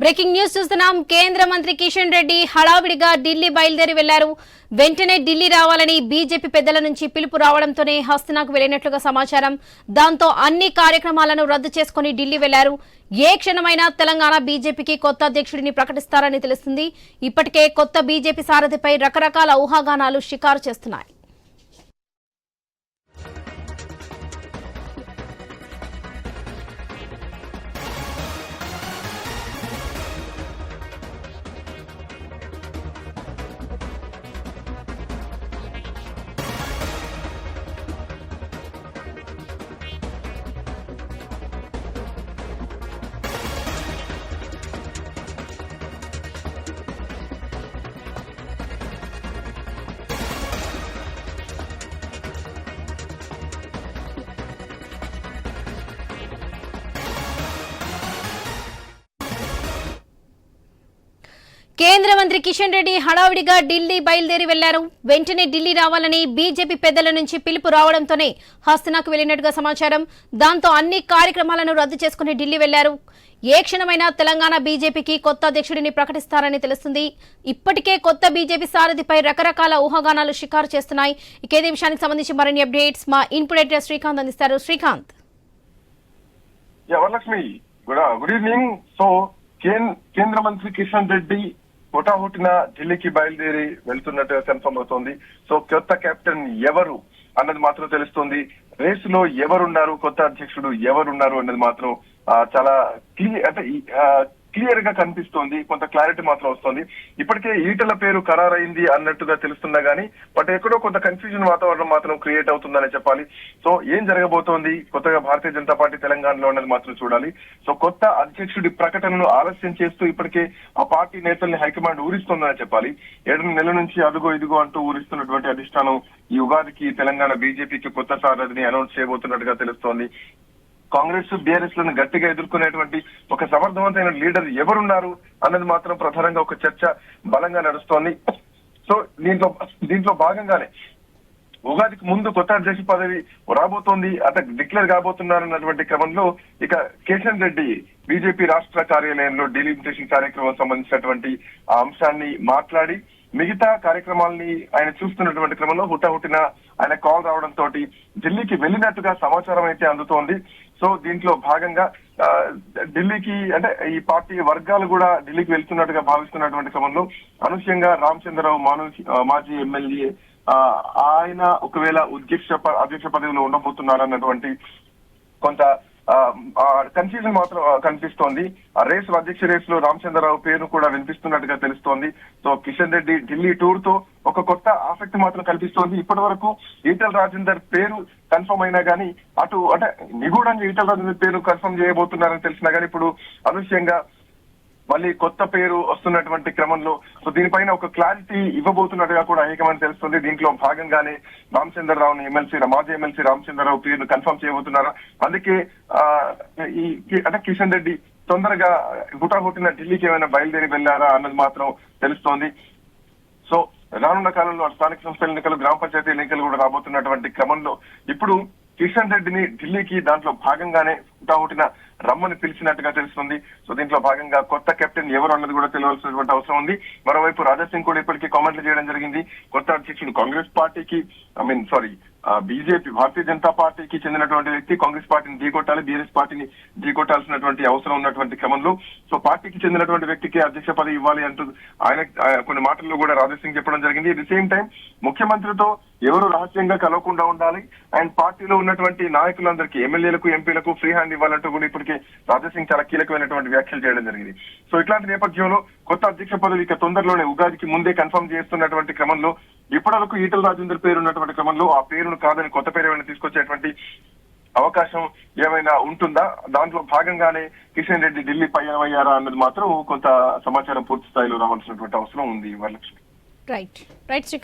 Breaking news చూస్తున్నాం. కేంద్ర మంత్రి కిషన్ రెడ్డి హడావిడిగా ఢిల్లీ బయలుదేరి వెళ్ళారు. వెంటనే ఢిల్లీ రావాలని బీజేపీ పెద్దల నుంచి పిలుపు రావడంతోనే హస్తనాకు వెళ్ళినట్లుగా సమాచారం. దాంతో అన్ని కార్యక్రమాలను రద్దు చేసుకుని ఢిల్లీ వెళ్ళారు. ఏ క్షణమైనా తెలంగాణ బీజేపీకి కొత్త అధ్యక్షుడిని ప్రకటిస్తారని తెలుస్తుంది. ఇప్పటికే కొత్త బీజేపీ సారథిపై రకరకాల ఊహాగానాలు షికారు చేస్తున్నాయి. కేంద్ర మంత్రి కిషన్ రెడ్డి హడావిడిగా ఢిల్లీ బయలుదేరి వెళ్ళారు. వెంటనే ఢిల్లీ రావాలని బీజేపీ పెద్దల నుంచి పిలుపు రావడంతోనే హస్తనాకు వెళ్ళినట్టుగా సమాచారం. దాంతో అన్ని కార్యక్రమాలను రద్దు చేసుకుని ఢిల్లీ వెళ్ళారు. ఏ క్షణమైనా తెలంగాణ బీజేపీకి కొత్త అధ్యక్షుడిని ప్రకటిస్తారని తెలుస్తుంది. ఇప్పటికే కొత్త బీజేపీ సారథిపై రకరకాల ఊహాగానాలు షికారు చేస్తున్నాయి. ఇకేదే విషయానికి సంబంధించి మరిన్ని అప్డేట్స్ మా ఇన్పుట్ ఎడిటర్ శ్రీకాంత్ అందిస్తారు. శ్రీకాంత్. Good evening. సో కేంద్ర మంత్రి కిషన్ రెడ్డి హుటాహుటిన ఢిల్లీకి బయలుదేరి వెళ్తున్నట్టుగా కన్ఫర్మ్ అవుతోంది. సో కొత్త కెప్టెన్ ఎవరు అన్నది మాత్రం తెలుస్తుంది. రేస్లో ఎవరున్నారు? కొత్త అధ్యక్షుడు ఎవరున్నారు అన్నది మాత్రం ఆ, చాలా క్లియర్ అంటే క్లియర్గా కనిపిస్తోంది కొంత క్లారిటీ మాత్రం వస్తుంది. ఇప్పటికే ఈటల పేరు ఖరారైంది అన్నట్టుగా తెలుస్తున్నా గానీ బట్ ఎక్కడో కొంత కన్ఫ్యూజన్ వాతావరణం మాత్రం క్రియేట్ అవుతుందని చెప్పాలి. సో ఏం జరగబోతోంది? కొత్తగా భారతీయ జనతా పార్టీ తెలంగాణలో ఉన్నది మాత్రం చూడాలి. సో కొత్త అధ్యక్షుడి ప్రకటనను ఆలస్యం చేస్తూ ఇప్పటికే ఆ పార్టీ నేతల్ని హైకమాండ్ ఊరిస్తోందని చెప్పాలి. ఏడు నెలల నుంచి అదుగో ఇదిగో అంటూ ఊరిస్తున్నటువంటి అధిష్టానం ఈ ఉగాదికి తెలంగాణ బీజేపీకి కొత్త సారథిని అనౌన్స్ చేయబోతున్నట్టుగా తెలుస్తోంది. కాంగ్రెస్ బీఆర్ఎస్లను గట్టిగా ఎదుర్కొనేటువంటి ఒక సమర్థవంతమైన లీడర్ ఎవరున్నారు అన్నది మాత్రం ప్రధానంగా ఒక చర్చ బలంగా నడుస్తోంది. సో దీంట్లో దీంట్లో భాగంగానే ఉగాదికి ముందు కొత్త అధ్యక్ష పదవి రాబోతోంది. అత డిక్లేర్ కాబోతున్నారన్నటువంటి క్రమంలో ఇక కిషన్ రెడ్డి బీజేపీ రాష్ట్ర కార్యాలయంలో డీలిమిటేషన్ కార్యక్రమం సంబంధించినటువంటి ఆ అంశాన్ని మాట్లాడి మిగతా కార్యక్రమాల్ని ఆయన చూస్తున్నటువంటి క్రమంలో హుటాహుటిన ఆయన కాల్ రావడంతో ఢిల్లీకి వెళ్ళినట్టుగా సమాచారం అయితే అందుతోంది. సో దీంట్లో భాగంగా ఆ, ఢిల్లీకి అంటే ఈ పార్టీ వర్గాలు కూడా ఢిల్లీకి వెళ్తున్నట్టుగా భావిస్తున్నటువంటి క్రమంలో అనూహ్యంగా రామచంద్రరావు మాను మాజీ ఎమ్మెల్యే ఆయన ఒకవేళ ఉద్యక్ష అధ్యక్ష పదవిలో ఉండబోతున్నారన్నటువంటి కొంత కన్ఫ్యూజన్ మాత్రం కనిపిస్తోంది. ఆ రేస్ అధ్యక్ష రేస్లో రామచంద్రరావు పేరు కూడా వినిపిస్తున్నట్టుగా తెలుస్తోంది. సో కిషన్ రెడ్డి ఢిల్లీ టూర్తో ఒక కొత్త ఆసక్తి మాత్రం కల్పిస్తోంది. ఇప్పటి వరకు ఈటల రాజేందర్ పేరు కన్ఫర్మ్ అయినా కానీ అటు అంటే నిగూఢంగా ఈటల రాజేందర్ పేరు కన్ఫర్మ్ చేయబోతున్నారని తెలిసినా కానీ ఇప్పుడు అనూహ్యంగా మళ్ళీ కొత్త పేరు వస్తున్నటువంటి క్రమంలో. సో దీనిపైన ఒక క్లారిటీ ఇవ్వబోతున్నట్టుగా కూడా హైకమాండ్ తెలుస్తుంది. దీంట్లో భాగంగానే రామచంద్రరావుని ఎమ్మెల్సీ మాజీ ఎమ్మెల్సీ రామచంద్రరావు పేరును కన్ఫర్మ్ చేయబోతున్నారా? అందుకే ఆ, ఈ అంటే కిషన్ రెడ్డి తొందరగా హుటాహుటిన ఢిల్లీకి ఏమైనా బయలుదేరి వెళ్ళారా అన్నది మాత్రం తెలుస్తోంది. సో రానున్న కాలంలో స్థానిక సంస్థల ఎన్నికలు గ్రామ పంచాయతీ ఎన్నికలు కూడా రాబోతున్నటువంటి క్రమంలో ఇప్పుడు కిషన్ రెడ్డిని ఢిల్లీకి దాంట్లో భాగంగానే హుటాహుటిన రమ్మని పిలిచినట్టుగా తెలుస్తుంది. సో దీంట్లో భాగంగా కొత్త కెప్టెన్ ఎవరు అన్నది కూడా తెలియాల్సినటువంటి అవసరం ఉంది. మరోవైపు రాజా సింగ్ కూడా ఇప్పటికీ కామెంట్లు చేయడం జరిగింది. కొత్త అధ్యక్షుడు కాంగ్రెస్ పార్టీకి I mean sorry BJP Bharatiya Janata పార్టీకి చెందినటువంటి వ్యక్తి కాంగ్రెస్ పార్టీని ఢీకొట్టాలి బీఆర్ఎస్ పార్టీని ఢీకొట్టాల్సినటువంటి అవసరం ఉన్నటువంటి క్రమంలో. సో పార్టీకి చెందినటువంటి వ్యక్తికి అధ్యక్ష పదవి ఇవ్వాలి అంటూ ఆయన కొన్ని మాటల్లో కూడా రాజా సింగ్ చెప్పడం జరిగింది. ఎట్ ది సేమ్ టైం ముఖ్యమంత్రితో ఎవరు రహస్యంగా కలవకుండా ఉండాలి? అండ్ పార్టీలో ఉన్నటువంటి నాయకులందరికీ ఎమ్మెల్యేలకు ఎంపీలకు ఫ్రీ హ్యాండ్ ఇవ్వాలంటూ కూడా ఇప్పటికే రాజాసింగ్ చాలా కీలకమైనటువంటి వ్యాఖ్యలు చేయడం జరిగింది. సో ఇట్లాంటి నేపథ్యంలో కొత్త అధ్యక్ష పదవి ఇక తొందరలోనే ఉగాదికి ముందే కన్ఫర్మ్ చేస్తున్నటువంటి క్రమంలో ఇప్పటివరకు ఈటల రాజేందర్ పేరు ఉన్నటువంటి క్రమంలో ఆ పేరును కాదని కొత్త పేరు ఏమైనా తీసుకొచ్చేటువంటి అవకాశం ఏమైనా ఉంటుందా? దాంట్లో భాగంగానే కిషన్ రెడ్డి ఢిల్లీ పయనమయ్యారా అన్నది మాత్రం కొంత సమాచారం పూర్తి స్థాయిలో రావాల్సినటువంటి అవసరం ఉంది వరలక్ష్మి. Right right